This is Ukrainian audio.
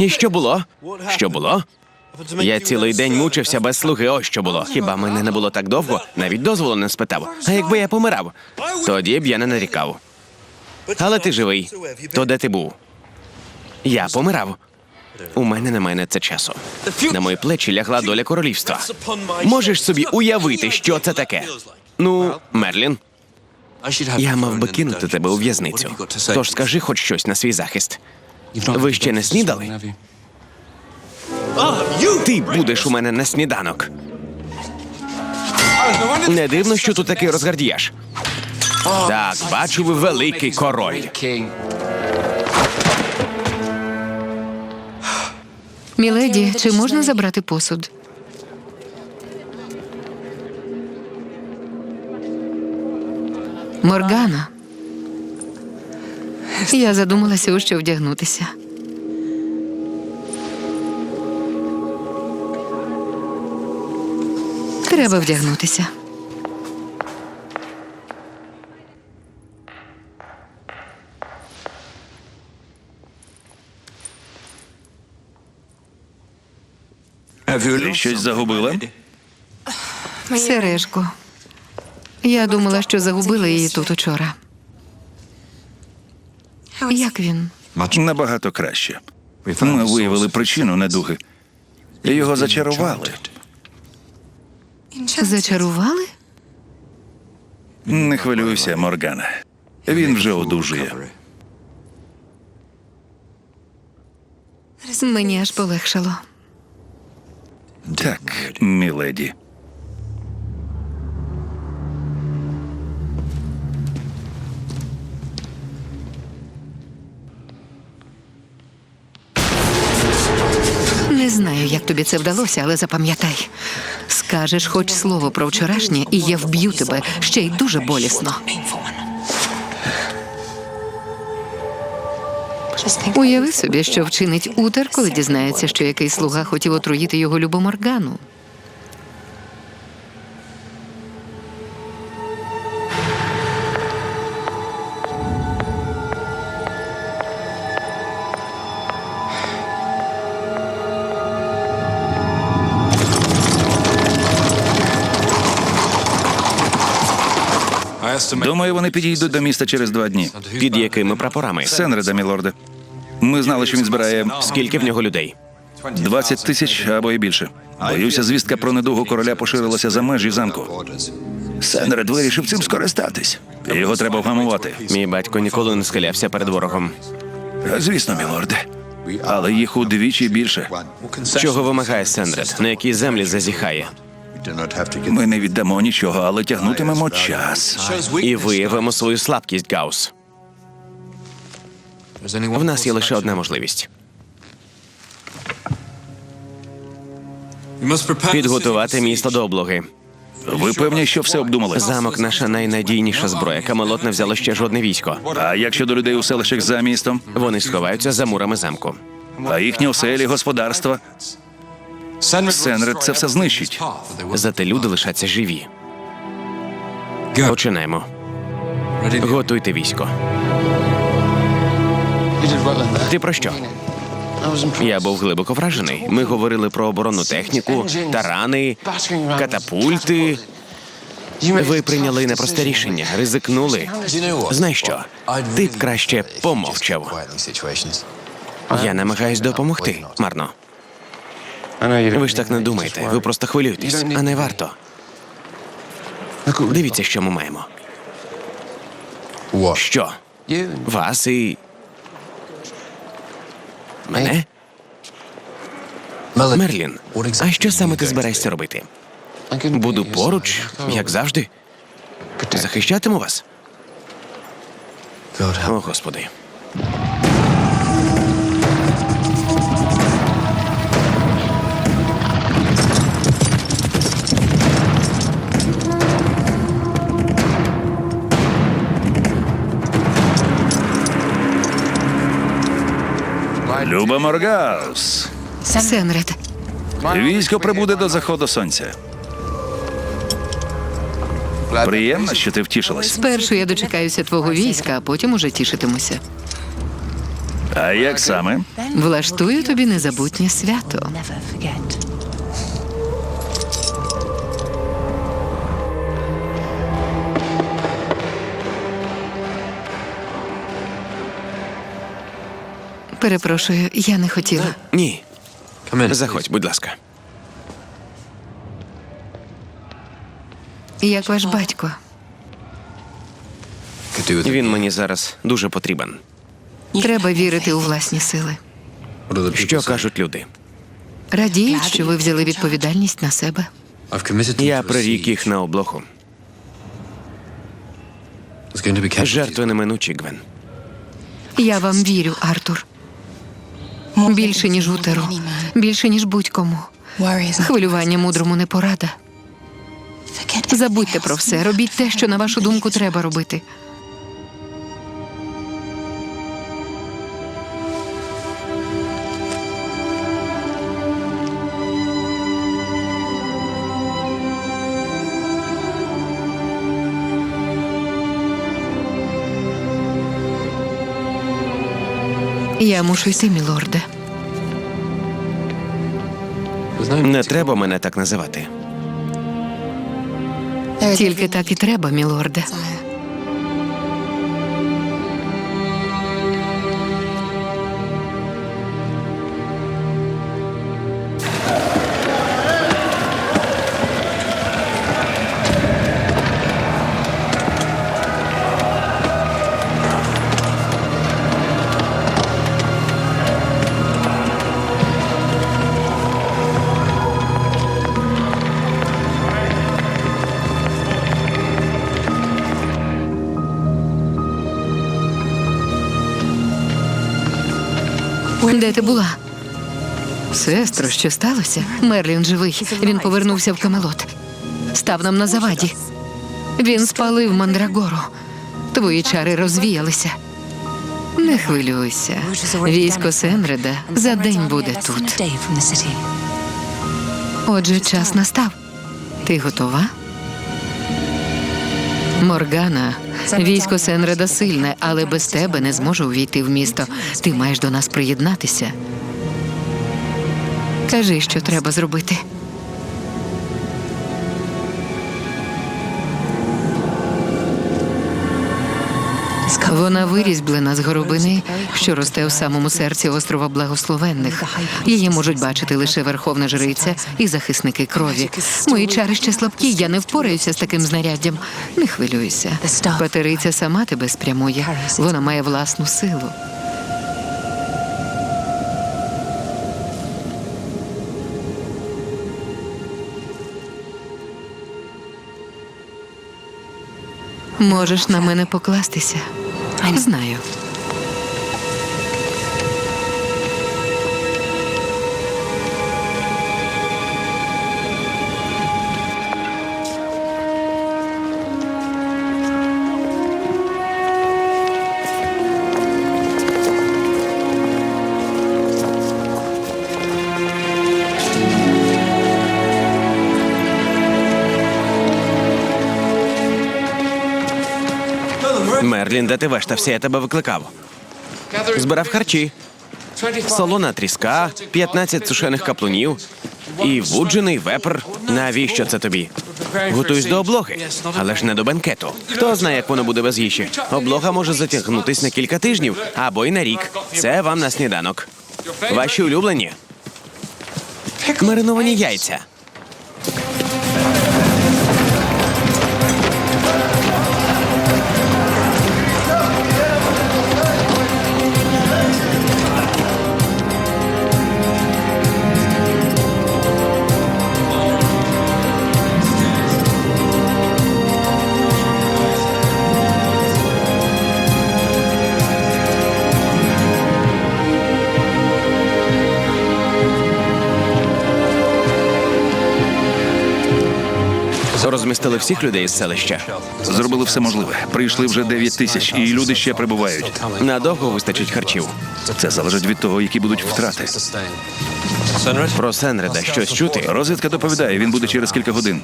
І що було? Що було? Я цілий день мучився без слуги. Ось що було. Хіба мене не було так довго? Навіть дозволу не спитав. А якби я помирав, тоді б я не нарікав. Але ти живий. То де ти був? Я помирав. У мене немає на це часу. На мої плечі лягла доля королівства. Можеш собі уявити, що це таке? Ну, Мерлін, я мав би кинути тебе у в'язницю. Тож скажи хоч щось на свій захист. Ви ще не снідали? Ти будеш у мене на сніданок. Не дивно, що тут такий розгардіяш. Так, бачу, ви великий король. Міледі, чи можна забрати посуд? Моргана. Я задумалася, у що вдягнутися. Треба вдягнутися. Ти щось загубила? Сережку. Я думала, що загубила її тут учора. Як він? Набагато краще. Ми виявили причину недуги. Його зачарували. Зачарували? Не хвилюйся, Моргана. Він вже одужує. Мені аж полегшало. Так, міледі. Тобі це вдалося, але запам'ятай. Скажеш хоч слово про вчорашнє, і я вб'ю тебе ще й дуже болісно. Уяви собі, що вчинить Утер, коли дізнається, що якийсь слуга хотів отруїти його любу Думаю, вони підійдуть до міста через два дні. Під якими прапорами? Сенреда, мілорде. Ми знали, що він збирає Скільки в нього людей? 20 тисяч або і більше. Боюся, звістка про недугу короля поширилася за межі замку. Сенред вирішив цим скористатись. Його треба вгамувати. Мій батько ніколи не схилявся перед ворогом. Звісно, мілорде. Але їх удвічі більше. Чого вимагає Сендред? На якій землі зазіхає? Ми не віддамо нічого, але тягнутимемо час. І виявимо свою слабкість, Гаус. В нас є лише одна можливість підготувати місто до облоги. Ви певні, що все обдумали? Замок наша найнадійніша зброя. Камелот не взяло ще жодне військо. А як щодо людей у селищах за містом? Вони сховаються за мурами замку. А їхні оселі, господарства? Сенред це все знищить. Зате люди лишаться живі. Починаємо. Готуйте військо. Ти про що? Я був глибоко вражений. Ми говорили про оборонну техніку, тарани, катапульти. Ви прийняли непросте рішення, ризикнули. Знаєш що? Ти б краще помовчав. Я намагаюсь допомогти. Марно. Ви ж так не думаєте. Ви просто хвилюєтесь, а не варто. Дивіться, що ми маємо. Що? Вас і. Мене? Мерлін, а що саме ти збираєшся робити? Буду поруч, як завжди. Захищатиму вас. О, Господи. Люба Моргаус. Сенред, Військо прибуде до заходу сонця. Приємно, що ти втішилась. спершу я дочекаюся твого війська, а потім уже тішитимуся. А як саме? Влаштую тобі незабутнє свято. Перепрошую, я не хотіла. Ні. Заходь, будь ласка. Як ваш батько? Він мені зараз дуже потрібен. Треба вірити у власні сили. Що кажуть люди? Радіють, що ви взяли відповідальність на себе. Я прирік їх на облогу. Жертви неминучі, Гвен. Я вам вірю, Артур. Більше, ніж утеру, більше, ніж будь-кому. Хвилювання мудрому не порада. Забудьте про все, робіть те, що на вашу думку треба робити. Я мушу йти, мілорде. Не треба мене так називати. Тільки так і треба, мілорде. Де ти була? Сестро, що сталося? Мерлін живий. Він повернувся в Камелот. Став нам на заваді. Він спалив мандрагору. Твої чари розвіялися. Не хвилюйся. Військо Сенреда за день буде тут. Отже, час настав. Ти готова? Моргана, військо Сенреда сильне, але без тебе не зможу увійти в місто. Ти маєш до нас приєднатися. Кажи, що треба зробити. Вона вирізблена з горобини, що росте у самому серці острова Благословенних. Її можуть бачити лише верховна жриця і захисники крові. Мої чари ще слабкі, я не впораюся з таким знаряддям. Не хвилюйся. Патериця сама тебе спрямує. Вона має власну силу. Можеш на мене покластися. Знаю. Мерлін, де ти вештався, я тебе викликав. Збирав харчі. Солона тріска, 15 сушених каплунів і вуджений вепр. Навіщо це тобі? Готуюсь до облоги, але ж не до бенкету. Хто знає, як воно буде без їжі? Облога може затягнутись на кілька тижнів або й на рік. Це вам на сніданок. Ваші улюблені. Мариновані яйця. Розмістили всіх людей з селища. Зробили все можливе. Прийшли вже 9 тисяч, і люди ще прибувають. Надовго вистачить харчів. Це залежить від того, які будуть втрати. Про Сенреда щось чути. Розвідка доповідає, він буде через кілька годин.